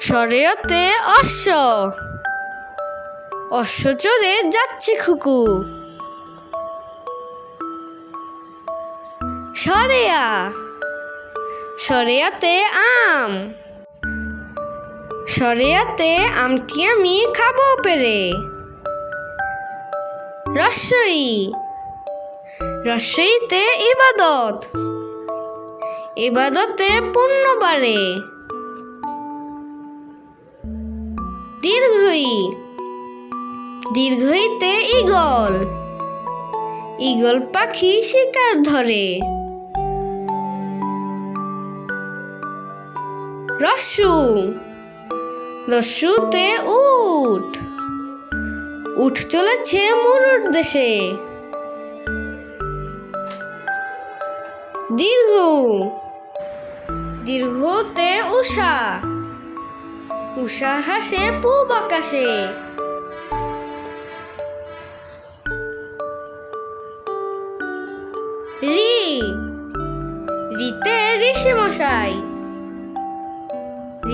সরেয়তে অশ্ব অশ্ব চড়ে যাচ্ছে খুকু। সরেয়া। সরেয়াতে আম। সরেয়াতে আমটি আমি খাব পেরে। রস্যই রস্যইতে ইবাদত। ইবাদতে বাড়ে। দীর্ঘই, দীর্ঘইতে ইগল ইগল পাখি শিকার ধরে। রস্যু রস্যুতে উট উঠ চলেছে মরুর দেশে। দীর্ঘ, দীর্ঘতে উষা। উষা হাসে, পূব আকাশে। রি, রিতে ঋষি মশাই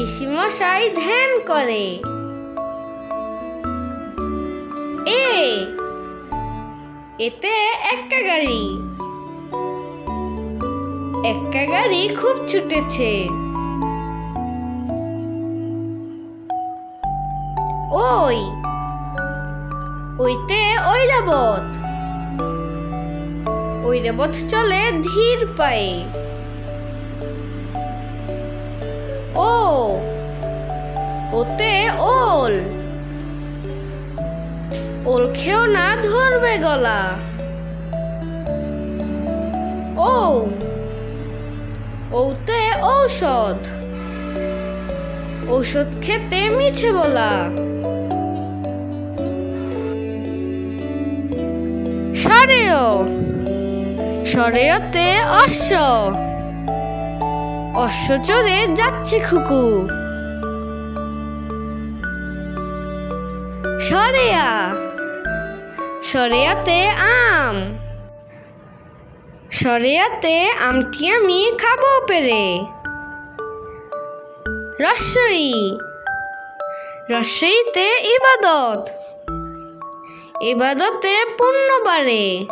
ঋষি মশাই ধ্যান করে। এ, এতে একটা গাড়ি। একটা গাড়ি খুব ছুটেছে। ওই ওইতে ঐরাবত। ঐরাবত চলে ধীর পায়ে। ও, ওতে ওল। ওল খেও না ধরবে গলা। ও, ওতে ঔষধ। ঔষধ খেতে মিছে বলা। সরেও সরেয়তে অশ্ব। অশ্ব চড়ে যাচ্ছে খুকু সরেয়া, সরেয়াতে আম। সরেয়াতে আমটি আমি খাব পেরে। রস্যই, রস্যইতে ইবাদত। ইবাদতে পুণ্য বাড়ে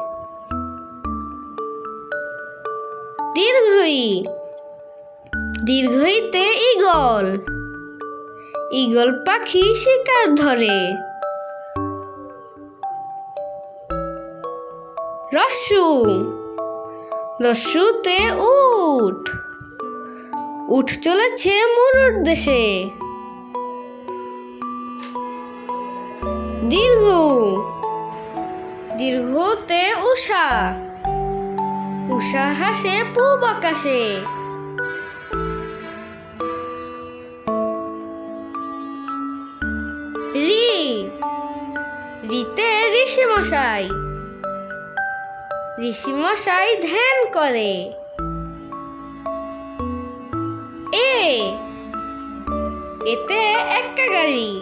দীর্ঘই, দীর্ঘইতে ইগল ইগল পাখি শিকার ধরে। রস্যু রস্যুতে উঠ। উঠ চলেছে মরুর দেশে। দীর্ঘ দীর্ঘতে উষা। উষা হাসে, পূব আকাশে। রি। রিতে ঋষি মশাই ঋষি মশাই ধ্যান করে। এ। এতে একটা গাড়ি।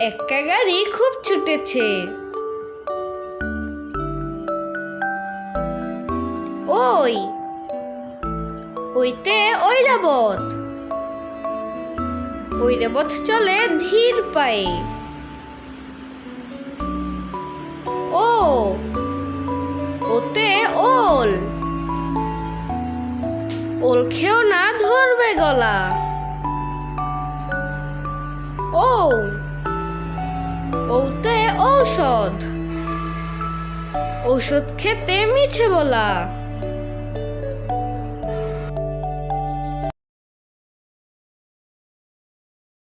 একটা গাড়ি খুব ছুটেছে। ওই, ওইতে ঐরাবত ঐরাবত চলে ধীর পায়ে। ও, ওতে ওল। ওল খেও না ধরবে গলা। ঔষধ। ঔষধ খেতে মিছে বলা।